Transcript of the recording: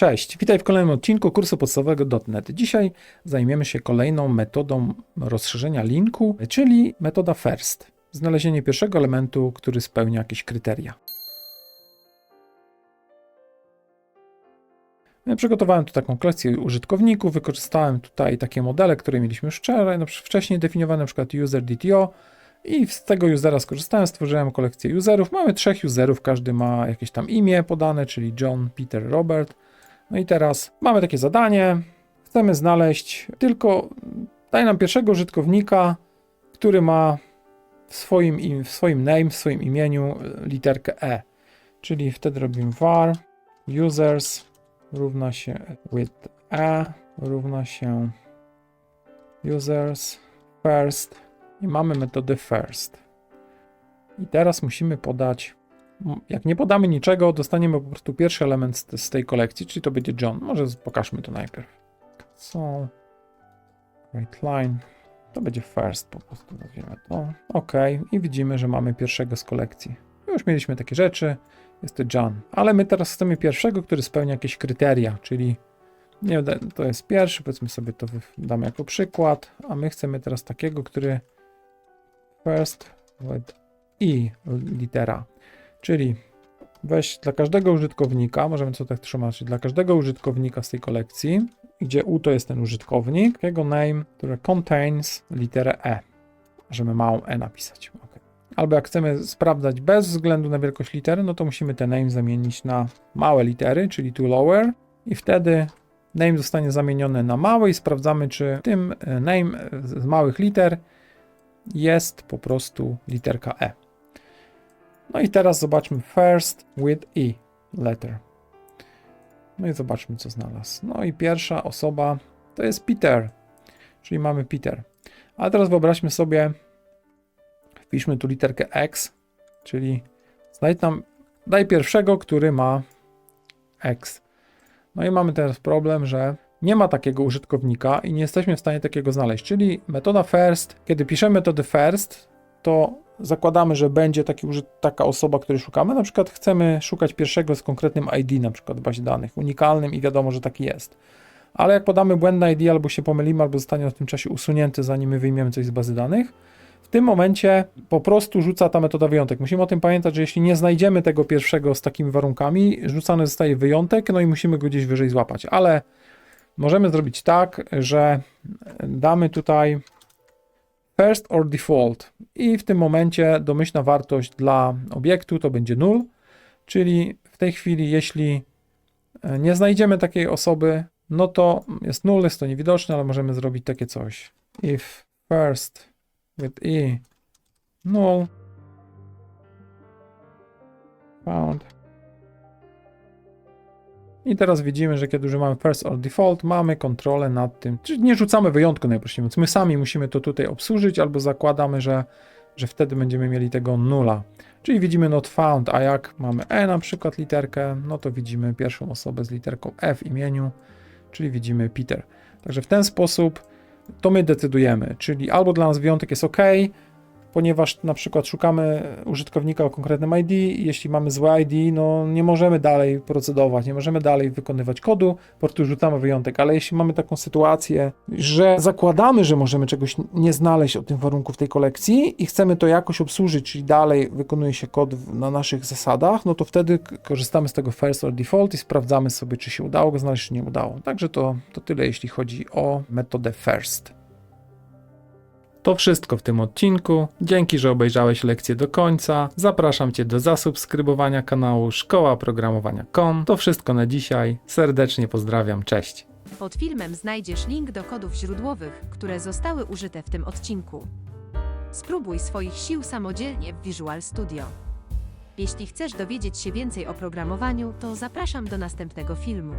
Cześć, witaj w kolejnym odcinku kursu podstawowego .NET. Dzisiaj zajmiemy się kolejną metodą rozszerzenia linku, czyli metoda first. Znalezienie pierwszego elementu, który spełnia jakieś kryteria. Ja Przygotowałem tu taką kolekcję użytkowników, wykorzystałem tutaj takie modele, które mieliśmy wczoraj, no, wcześniej definiowane, przykład user DTO i z tego usera skorzystałem, stworzyłem kolekcję userów. Mamy trzech userów, każdy ma jakieś tam imię podane, czyli John, Peter, Robert. No i teraz mamy takie zadanie. Chcemy znaleźć tylko, daj nam pierwszego użytkownika, który ma w swoim, im- w swoim name, w swoim imieniu y, literkę E. Czyli wtedy robimy var users równa się with E równa się users first i mamy metodę first. I teraz musimy podać Jak nie podamy niczego, dostaniemy po prostu pierwszy element z, z tej kolekcji, czyli to będzie John. Może pokażmy to najpierw. So, right line, to będzie first, po prostu nazwiemy to. OK, i widzimy, że mamy pierwszego z kolekcji. Już mieliśmy takie rzeczy, jest to John, ale my teraz chcemy pierwszego, który spełnia jakieś kryteria, czyli nie, to jest pierwszy, powiedzmy sobie to damy jako przykład, a my chcemy teraz takiego, który first with i litera. Czyli weź dla każdego użytkownika, możemy to tak trzymać, dla każdego użytkownika z tej kolekcji, gdzie U to jest ten użytkownik, takiego name, które contains literę E, żeby małą E napisać. ok. Albo jak chcemy sprawdzać bez względu na wielkość litery, no to musimy te name zamienić na małe litery, czyli to lower i wtedy name zostanie zamieniony na małe i sprawdzamy, czy w tym e, name z małych liter jest po prostu literka E. No i teraz zobaczmy first with E letter. No i zobaczmy, co znalazł. No i pierwsza osoba to jest Peter, czyli mamy Peter. A teraz wyobraźmy sobie, wpiszmy tu literkę X, czyli znajdź nam, daj pierwszego, który ma X. No i mamy teraz problem, że nie ma takiego użytkownika i nie jesteśmy w stanie takiego znaleźć. Czyli metoda first, kiedy piszemy metodę first, to zakładamy, że będzie taki, taka osoba, której szukamy. Na przykład chcemy szukać pierwszego z konkretnym ID, na przykład w bazie danych, unikalnym i wiadomo, że taki jest. Ale jak podamy błędne ID, albo się pomylimy, albo zostanie w tym czasie usunięty, zanim my wyjmiemy coś z bazy danych, w tym momencie po prostu rzuca ta metoda wyjątek. Musimy o tym pamiętać, że jeśli nie znajdziemy tego pierwszego z takimi warunkami, rzucany zostaje wyjątek, no i musimy go gdzieś wyżej złapać. Ale możemy zrobić tak, że damy tutaj first or default. I w tym momencie domyślna wartość dla obiektu to będzie null, czyli w tej chwili jeśli e, nie znajdziemy takiej osoby, no to jest null, jest to niewidoczne, ale możemy zrobić takie coś. If first with e null found i teraz widzimy, że kiedy używamy first or default, mamy kontrolę nad tym, czyli nie rzucamy wyjątku najprościej mówiąc. My sami musimy to tutaj obsłużyć, albo zakładamy, że, że wtedy będziemy mieli tego nula. Czyli widzimy not found, a jak mamy E na przykład literkę, no to widzimy pierwszą osobę z literką E w imieniu, czyli widzimy Peter. Także w ten sposób to my decydujemy, czyli albo dla nas wyjątek jest OK, ponieważ na przykład szukamy użytkownika o konkretnym ID, jeśli mamy złe ID, no nie możemy dalej procedować, nie możemy dalej wykonywać kodu, po prostu rzucamy wyjątek, ale jeśli mamy taką sytuację, że zakładamy, że możemy czegoś nie znaleźć o tym warunku w tej kolekcji i chcemy to jakoś obsłużyć, czyli dalej wykonuje się kod na naszych zasadach, no to wtedy korzystamy z tego first or default i sprawdzamy sobie, czy się udało go znaleźć, czy nie udało. Także to, to tyle, jeśli chodzi o metodę first. To wszystko w tym odcinku. Dzięki, że obejrzałeś lekcję do końca. Zapraszam Cię do zasubskrybowania kanału Szkoła Programowania.com. To wszystko na dzisiaj. Serdecznie pozdrawiam. Cześć. Pod filmem znajdziesz link do kodów źródłowych, które zostały użyte w tym odcinku. Spróbuj swoich sił samodzielnie w Visual Studio. Jeśli chcesz dowiedzieć się więcej o programowaniu, to zapraszam do następnego filmu.